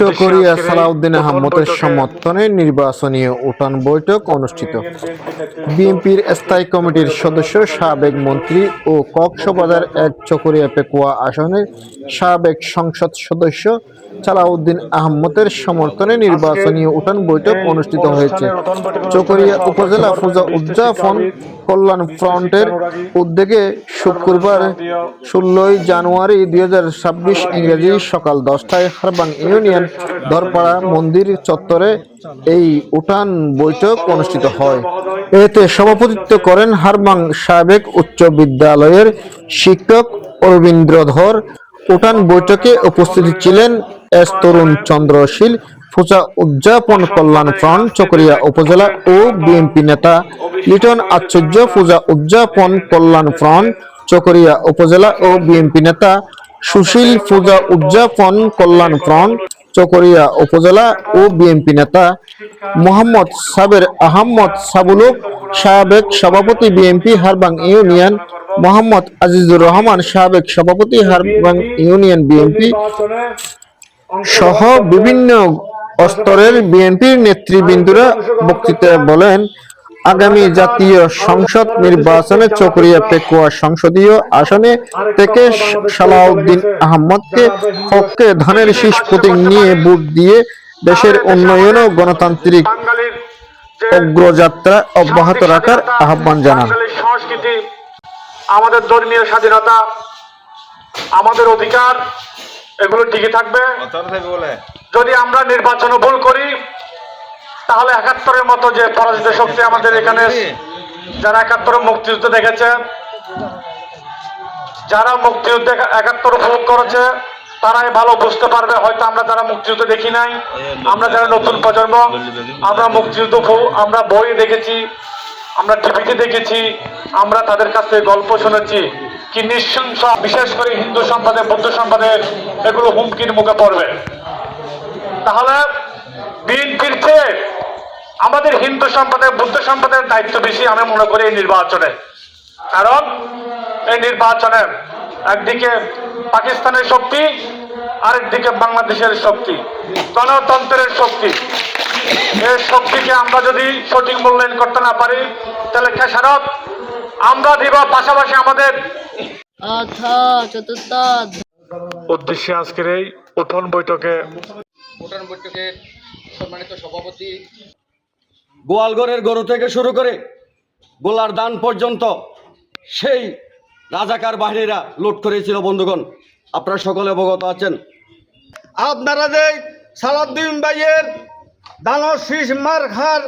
চকরিয়া সালাউদ্দিন আহমদের সমর্থনে নির্বাচনী উঠান বৈঠক অনুষ্ঠিত। বিএনপির স্থায়ী কমিটির সদস্য সাবেক মন্ত্রী ও কক্সবাজার এক চকরিয়া পেকুয়া আসনের সাবেক সংসদ সদস্য সালাউদ্দিন আহমদের সমর্থনে নির্বাচনী উঠান বৈঠক অনুষ্ঠিত হয়েছে। চকরিয়া উপজেলা পূজা উদযাপন কল্যাণ ফ্রন্টের উদ্যোগে শুক্রবার ষোলোই জানুয়ারি দুই হাজার ছাব্বিশ ইংরেজি সকাল দশটায় হারবাং ইউনিয়ন দরপাড়া মন্দির চত্বরে এই উঠান বৈঠক অনুষ্ঠিত হয়। এতে সভাপতিত্ব করেন হারবাং সাবেক উচ্চ বিদ্যালয়ের শিক্ষক অরবিন্দ্র ধর উঠান বৈঠকে উপস্থিত ছিলেন এস তরুণ চন্দ্রশীল পূজা উদযাপন কল্যাণ ফ্রন্ট, চকরিয়া উপজেলা ও বিএনপি নেতা, লিটন আশ্চর্য পূজা উদযাপন কল্যাণ ফ্রন্ট, চকরিয়া উপজেলা ও বিএনপি নেতা, সুশীল পূজা উদযাপন কল্যাণ ফ্রন্ট, চকরিয়া উপজেলা ও বিএনপি নেতা, মোহাম্মদ সাবের আহমদ সাবুলুক, সাবেক সভাপতি বিএনপি, হারবাং ইউনিয়ন মোহাম্মদ আজিজুর রহমান, সাবেক সভাপতি, হারবাং ইউনিয়ন বিএনপি সহ বিভিন্ন স্তরের বিএনপির নেতৃবৃন্দরা বক্তৃতায় বলেন, আগামী জাতীয় সংসদ নির্বাচনে চকরিয়া পেকুয়া সংসদীয় আসনে থেকে সালাউদ্দিন আহমদকে পক্ষে ধানের শীষ প্রতীক নিয়ে ভোট দিয়ে দেশের উন্নয়ন ও গণতান্ত্রিক অগ্রযাত্রা অব্যাহত রাখার আহ্বান জানান। আমাদের ধর্মীয় স্বাধীনতা আমাদের অধিকার এগুলো টিকে থাকবে। যদি আমরা নির্বাচনে ভুল করি তাহলে একাত্তরের মতো যে পরাজিত শক্তি আমাদের এখানে যারা একাত্তরে মুক্তিযুদ্ধ দেখেছে যারা মুক্তিযুদ্ধ একাত্তর উপভোগ করেছে তারাই ভালো বুঝতে পারবে হয়তো আমরা যারা মুক্তিযুদ্ধ দেখি নাই আমরা যারা নতুন প্রজন্ম আমরা মুক্তিযুদ্ধ আমরা বই দেখেছি আমরা টিভিতে দেখেছি, আমরা তাদের কাছ থেকে গল্প শুনেছি কি নিঃশংস, বিশেষ করে হিন্দু সম্প্রদায়, বৌদ্ধ সম্প্রদায়ের এগুলো হুমকির মুখে পড়বে। তাহলে বিএনপির চেয়ে আমাদের হিন্দু সম্প্রদায়, বুদ্ধ সম্প্রদায়ের দায়িত্ব বেশি আমি মনে করি এই নির্বাচনে। কারণ এই নির্বাচনে একদিকে পাকিস্তানের শক্তি, আরেকদিকে বাংলাদেশের শক্তি, গণতন্ত্রের শক্তি। এই শক্তিকে আমরা যদি সঠিক মূল্যায়ন করতে না পারি তাহলে খেসারত আমরা দিব পাশাপাশি আমাদের চতুর্থ। উদ্দেশ্যে আজকের এই উঠন বৈঠকে ভোটার বৈঠকের সম্মানিত সভাপতি। গোয়ালঘরের গরু থেকে শুরু করে গোলার দান পর্যন্ত সেই রাজাকার বাহিনীরা লুট করেছিল বন্ধুগণ। আপনারা সকলে অবগত আছেন। আপনারা যে সালাদ্দিন ভাইয়ের দানব শীষ মার খার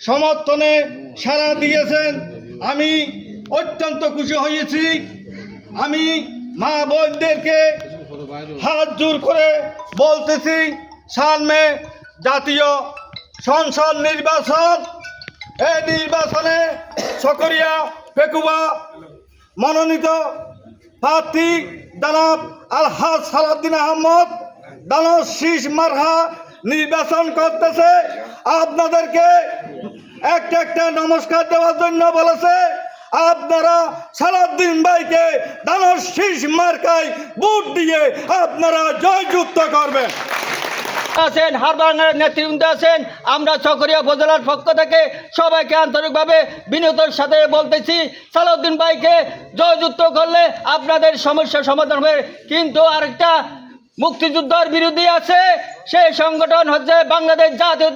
সমর্থনে সাড়া দিয়েছেন। আমি অত্যন্ত খুশি হয়েছি। আমি মা বোনদেরকে হাত জোর করে বলতেছি সামনে জাতীয় সংসদ নির্বাচন, এই নির্বাচনে সকরিয়া পেকুয়া মনোনীত প্রার্থী দানব আলহাজ সালাদ্দিন আহমদ দানব শীষ মারহা নির্বাচন করতেছে, আপনাদেরকে একটা একটা নমস্কার দেওয়ার জন্য বলেছে, আপনারা সালাদ্দিন ভাইকে দানব শীষ মার্কায় ভোট দিয়ে আপনারা জয়যুক্ত করবেন। আছেন হারবাংয়ের নেতৃবৃন্দ আছেন, আমরা চকরিয়া উপজেলার পক্ষ থেকে সবাইকে আন্তরিকভাবে বিনোদের সাথে বলতেছি, সালাউদ্দিন ভাইকে জয়যুক্ত করলে আপনাদের সমস্যা সমাধান হবে। কিন্তু আরেকটা মুক্তিযুদ্ধের বিরোধী আছে সেই সংগঠন হচ্ছে বাংলাদেশ জাতীয়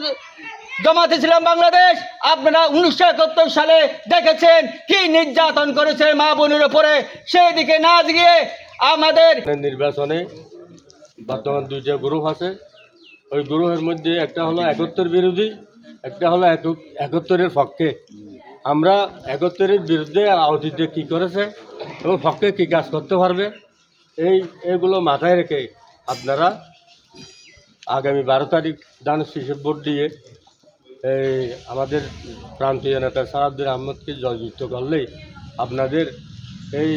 জমাতে ইসলাম বাংলাদেশ। আপনারা উনিশশো একাত্তর সালে দেখেছেন কি নির্যাতন করেছে মা বোনের উপরে সেই দিকে না গিয়ে আমাদের নির্বাচনে বর্তমান দুইটা গ্রুপ আছে। ওই গ্রুপের মধ্যে একটা হলো একত্তর বিরোধী, একটা হলো একাত্তরের পক্ষে। আমরা একত্তরের বিরুদ্ধে আহতিতে কী করেছে এবং পক্ষে কী কাজ করতে পারবে, এই এগুলো মাথায় রেখে আপনারা আগামী বারো তারিখ দান শিশু ভোট দিয়ে এই আমাদের প্রান্তীয় নেতা সারাদ্দিন আহমদকে জয়যুক্ত করলেই আপনাদের এই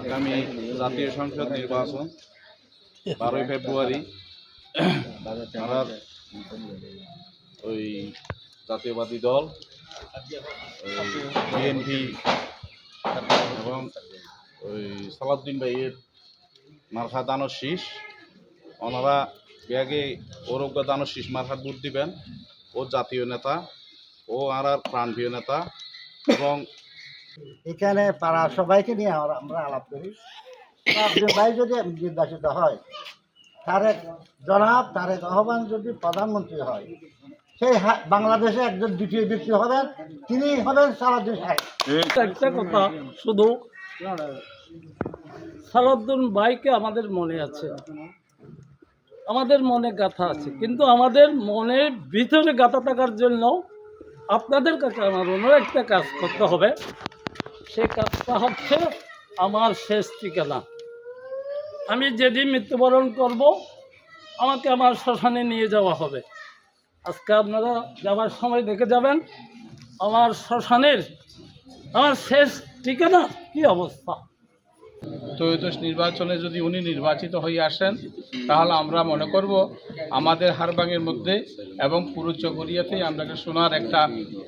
আগামী জাতীয় সংসদ নির্বাচন বারোই ফেব্রুয়ারি। আমার ওই জাতীয়বাদী দল বিএনপি এবং ওই সালাউদ্দিন ভাইয়ের মার্ফা দানর শীষ ওনারা ব্যাগে অরোগ্য দানো শীষমার হাত ভোট দিবেন। ও জাতীয় নেতা ও আর আর প্রাণপ্রিয় নেতা এবং এখানে পাড়ার সবাইকে নিয়ে আমরা আমরা আলাপ করি। ভাই যদি নির্বাচিত হয় তারেক জনাব তারেক রহমান যদি প্রধানমন্ত্রী হয় সেই হা- বাংলাদেশে একজন দ্বিতীয় ব্যক্তি হবেন তিনি হবেন সালাউদ্দিন সাহেব একটা কথা শুধু সালাউদ্দিন ভাইকে আমাদের মনে আছে। আমাদের মনে গাথা আছে। কিন্তু আমাদের মনের ভিতরে গাথা থাকার জন্য আপনাদের কাছে আমার অন্য একটা কাজ করতে হবে। সে কাজটা হচ্ছে আমার শেষ ঠিকানা। আমি যেদিন মৃত্যুবরণ করব, আমাকে আমার শ্মশানে নিয়ে যাওয়া হবে। আজকে আপনারা যাওয়ার সময় দেখে যাবেন, আমার শ্মশানের, আমার শেষ ঠিকানা কি অবস্থা? ত্রয়োদশ নির্বাচনে যদি উনি নির্বাচিত হয়ে আসেন, তাহলে আমরা মনে করব আমাদের হারবাঙের মধ্যে এবং পুরো চকরিয়াতেই আমরা শোনার একটা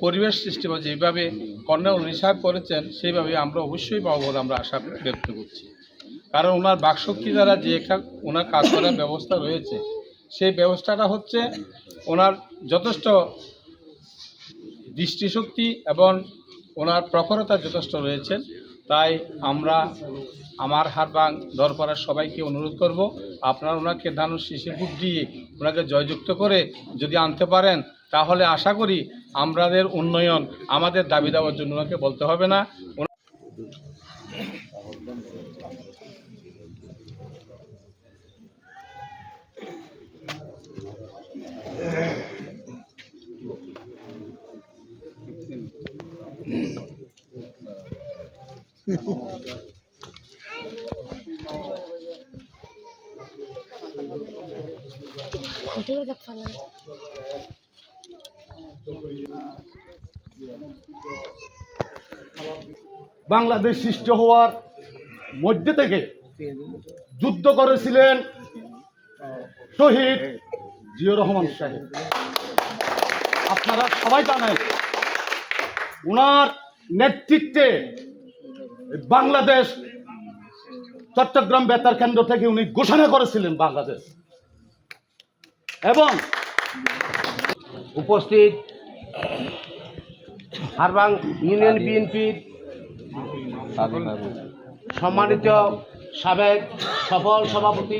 পরিবেশ সৃষ্টি হবে যেভাবে কর্নেল রিসার্ভ করেছেন, সেইভাবে আমরা অবশ্যই পাবো বলে আমরা আশা ব্যক্ত করছি। কারণ ওনার বাকশক্তি দ্বারা যে ওনার কাজ করার ব্যবস্থা রয়েছে, সেই ব্যবস্থাটা হচ্ছে ওনার যথেষ্ট দৃষ্টিশক্তি এবং ওনার প্রখরতা যথেষ্ট রয়েছেন তাই আমরা আমার হারবাং দরপাড়ার সবাইকে অনুরোধ করব, আপনারা ওনাকে ধানুর শিশির বুক দিয়ে ওনাকে জয়যুক্ত করে যদি আনতে পারেন, তাহলে আশা করি আমাদের উন্নয়ন আমাদের দাবি দেওয়ার জন্য ওনাকে বলতে হবে না। বাংলাদেশ সৃষ্টি হওয়ার মধ্যে থেকে যুদ্ধ করেছিলেন শহীদ জিয়র রহমান সাহেব। আপনারা সবাই জানেন ওনার নেতৃত্বে বাংলাদেশ, চট্টগ্রাম বেতার কেন্দ্র থেকে উনি ঘোষণা করেছিলেন বাংলাদেশ। এবং উপস্থিত হারবাং ইউনিয়ন বিএনপির সম্মানিত সাবেক সফল সভাপতি,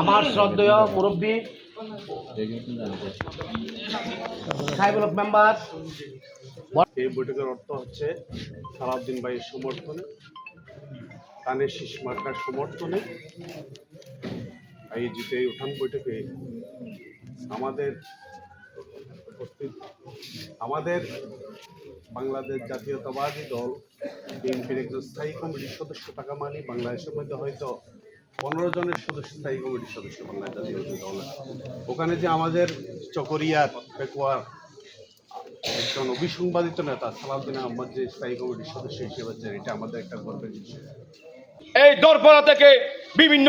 আমার শ্রদ্ধেয় মুরব্বী হক মেম্বার এই বৈঠকের অর্থ হচ্ছে সালাউদ্দিন ভাইয়ের সমর্থনে কানের শীষ মার্কার সমর্থনে আয়োজিত এই উঠান বৈঠকে আমাদের উপস্থিত, আমাদের বাংলাদেশ জাতীয়তাবাদী দল, বিএনপির একজন স্থায়ী কমিটির সদস্য থাকা মানে বাংলাদেশের মধ্যে হয়তো পনেরো জনের সদস্য, স্থায়ী কমিটির সদস্য বাংলাদেশ জাতীয়তাবাদী দল। ওখানে যে আমাদের চকরিয়ার, পেকুয়ার একজন অবিসংবাদিত নেতা, সালাউদ্দিন আহমদ যে স্থায়ী কমিটির সদস্য হিসেবে আছেন, এটা আমাদের একটা গর্বের বিষয়। এই দরপড়া থেকে বিভিন্ন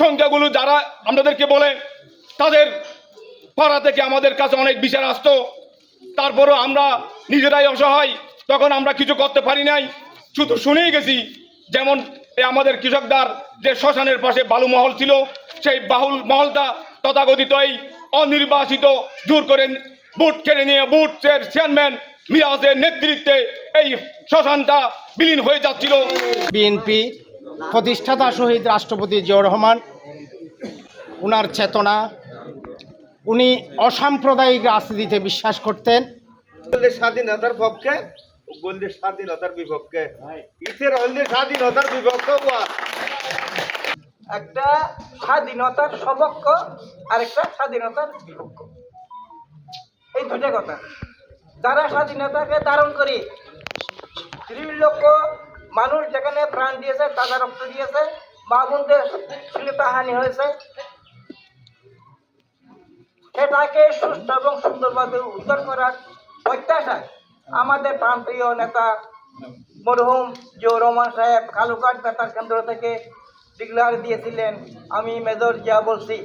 সংখ্যাগুলো যারা আমাদেরকে বলে, তাদের পাড়া থেকে আমাদের কাছে অনেক বিচার আসতো। তারপরও আমরা নিজেরাই অসহায়, তখন আমরা কিছু করতে পারি নাই। শুধু শুনেই গেছি, যেমন আমাদের কৃষকদার যে শ্মশানের পাশে বালু মহল ছিল, সেই বাহুল মহলটা তথাকথিত এই অনির্বাচিত জোর করে বুট কেড়ে নিয়ে বুটের চেয়ারম্যান মিরাজের নেতৃত্বে এই শ্মশানটা বিলীন হয়ে যাচ্ছিল। বিএনপি প্রতিষ্ঠাতা শহীদ রাষ্ট্রপতি জিয়াউর রহমান উনার চেতনা উনি অসাম্প্রদায়িক রাজনীতিতে বিশ্বাস করতেন। স্বাধীনতার পক্ষে বললে স্বাধীনতার বিপক্ষে। ইসের হলে স্বাধীনতার বিপক্ষ একটা স্বাধীনতার সপক্ষ আর একটা স্বাধীনতার বিপক্ষ। এই দুটা কথা। যারা স্বাধীনতাকে ধারণ করি ত্রিশ লক্ষ মানুষ যেখানে প্রাণ দিয়েছে, তাজা রক্ত দিয়েছে, মা বোনদের হানি হয়েছে, সেটাকে সুস্থ এবং সুন্দরভাবে উদ্ধার করার প্রত্যাশায় আমাদের প্রান্তীয় নেতা মরহুম জিও রহমান সাহেব কালুকাট বেতার কেন্দ্র থেকে ডিক্লার দিয়েছিলেন, আমি মেজর জিয়া বলছি।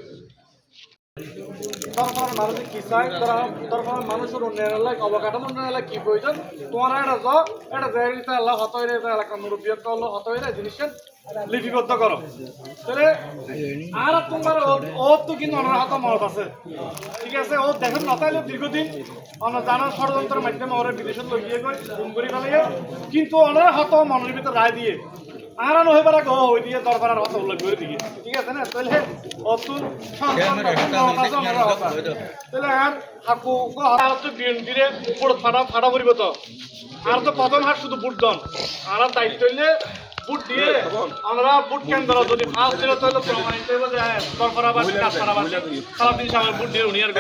দরকার মানুষের কি চাই? দরকার মানুষের উন্নয়নের লাগে অবকাঠামো উন্নয়নের লাগে কি প্রয়োজন? তোমার একটা জ একটা জায়গা আল্লাহ হত হইলে এলাকা মুরব্বী করল হত হইলে জিনিসের লিপিবদ্ধ করো। তাহলে, আর তোমার ও তো কিন্তু অনার হাতে মত আছে। ঠিক আছে ও দেখেন নতাইলে দীর্ঘদিন অন্য জানার ষড়যন্ত্রের মাধ্যমে ওরা বিদেশে লগিয়ে গই গুম করে ফেলে কিন্তু অনার হাতে মনের ভিতর রায় দিয়ে আর আর হয়ে পারা গো হই দিয়ে দরবার আর হাতে উল্লেখ করে দিয়ে ঠিক আছে না? তাহলে অতুল তাহলে আর হাকু আর তো বিএনপিরে পুরো ফাটা ফাটা পরিব তো। আর তো প্রথম হাট শুধু বুট দন। আর আর দায়িত্ব হইলে বুট দিয়ে আমরা বুট কেন্দ্র যদি ফার্স্ট দিলে তাহলে প্রমাণিত হইব যে দরবারাবাসী কাছাড়াবাসী সারা দিন আমার বুট দিয়ে উনি আর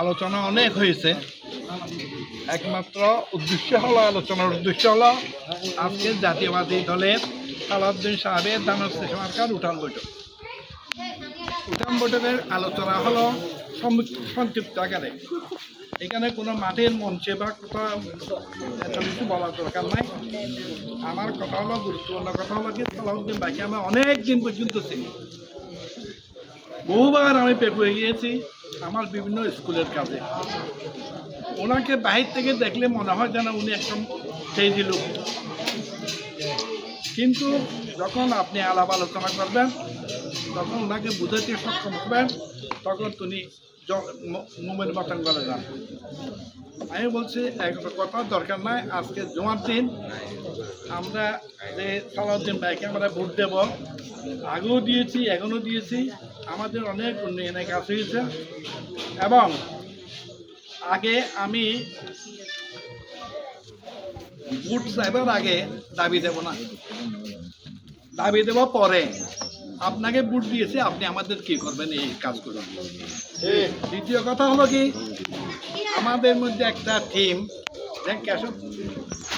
আলোচনা অনেক হয়েছে। একমাত্র উদ্দেশ্য হলো, আলোচনার উদ্দেশ্য হলো আজকে জাতীয়বাদী দলের সালাউদ্দিন সাহেবের দানব মার্কার উঠান বৈঠক। উঠান বৈঠকের আলোচনা হলো সংক্ষিপ্ত আকারে। এখানে কোনো মাঠের মঞ্চে বা কোথাও এত কিছু বলার দরকার নাই। আমার কথা হলো, গুরুত্বপূর্ণ কথা হলো কি, সালাউদ্দিন ভাইকে আমি অনেক দিন পর্যন্ত চিনি। বহুবার আমি পেপুয়ে গিয়েছি, আমার বিভিন্ন স্কুলের কাজে। ওনাকে বাহির থেকে দেখলে মনে হয় যেন উনি একদম সেই লোক। কিন্তু যখন আপনি আলাপ আলোচনা করবেন, তখন ওনাকে বুঝাতে সক্ষম হবেন, তখন তিনি মুমের মতন করে যান। আমি বলছি একটা কথা দরকার নাই, আজকে জমার দিন। আমরা যে সালাউদ্দিন ভাইকে আমরা ভোট দেব, আগেও দিয়েছি, এখনও দিয়েছি। আমাদের অনেক উন্নয়নের কাজ হয়েছে। এবং আগে আমি ভোট চাইবার আগে দাবি দেব না। দাবি দেব পরে। আপনাকে ভোট দিয়েছে, আপনি আমাদের কি করবেন, এই কাজ করবেন দ্বিতীয় কথা হলো কি, আমাদের মধ্যে একটা টিম কেশব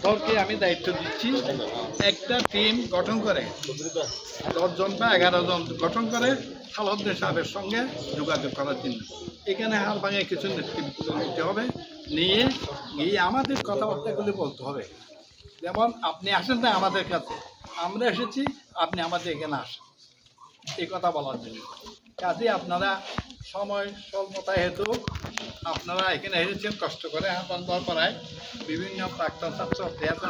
দলকে আমি দায়িত্ব দিচ্ছি। একটা টিম গঠন করে। দশজন বা এগারো জন গঠন করে সালদ্দের সাহেবের সঙ্গে যোগাযোগ করার জন্য। এখানে হাল ভাঙে কিছু নেতৃত্ব নিতে হবে। নিয়ে গিয়ে আমাদের কথাবার্তাগুলি বলতে হবে। যেমন, আপনি আসেন না আমাদের কাছে। আমরা এসেছি, আপনি আমাদের এখানে আসেন। এই কথা বলার জন্য। কাজে আপনারা সময়, স্বল্পতা হেতু আপনারা এখানে এসেছেন কষ্ট করে হাসান পাড়ায়। বিভিন্ন প্রাক্তন ছাত্র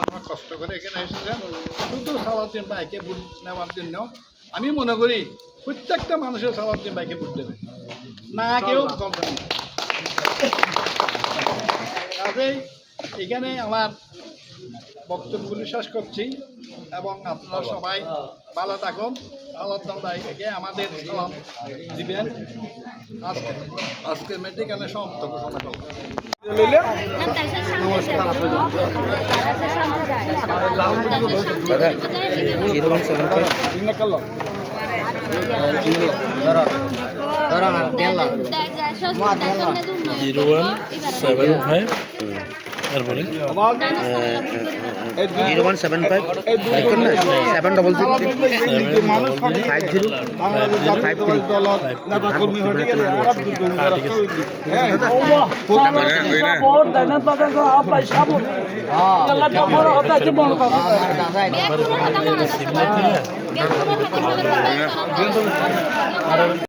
আমরা কষ্ট করে এখানে এসেছেন শুধু সালাউদ্দিন ভাইকে ভোট নেওয়ার জন্য। আমি মনে করি প্রত্যেকটা মানুষের সালাউদ্দিন ভাইকে ভোট দেবে। না কেউ। কাজেই এখানে আমার বক্তব্যগুলি শেষ করছি এবং আপনারা সবাই ভালো থাকুন। আল্লাহ ভাইকে আমাদের সালাম দিবেন। আজকে আজকের মেডিকেলে সমাপ্ত ঘোষণা করব জিরো ওয়ান সেভেন ফাইভ। তারপরে zero one seven five. Seven double zero. Five zero. Five three vote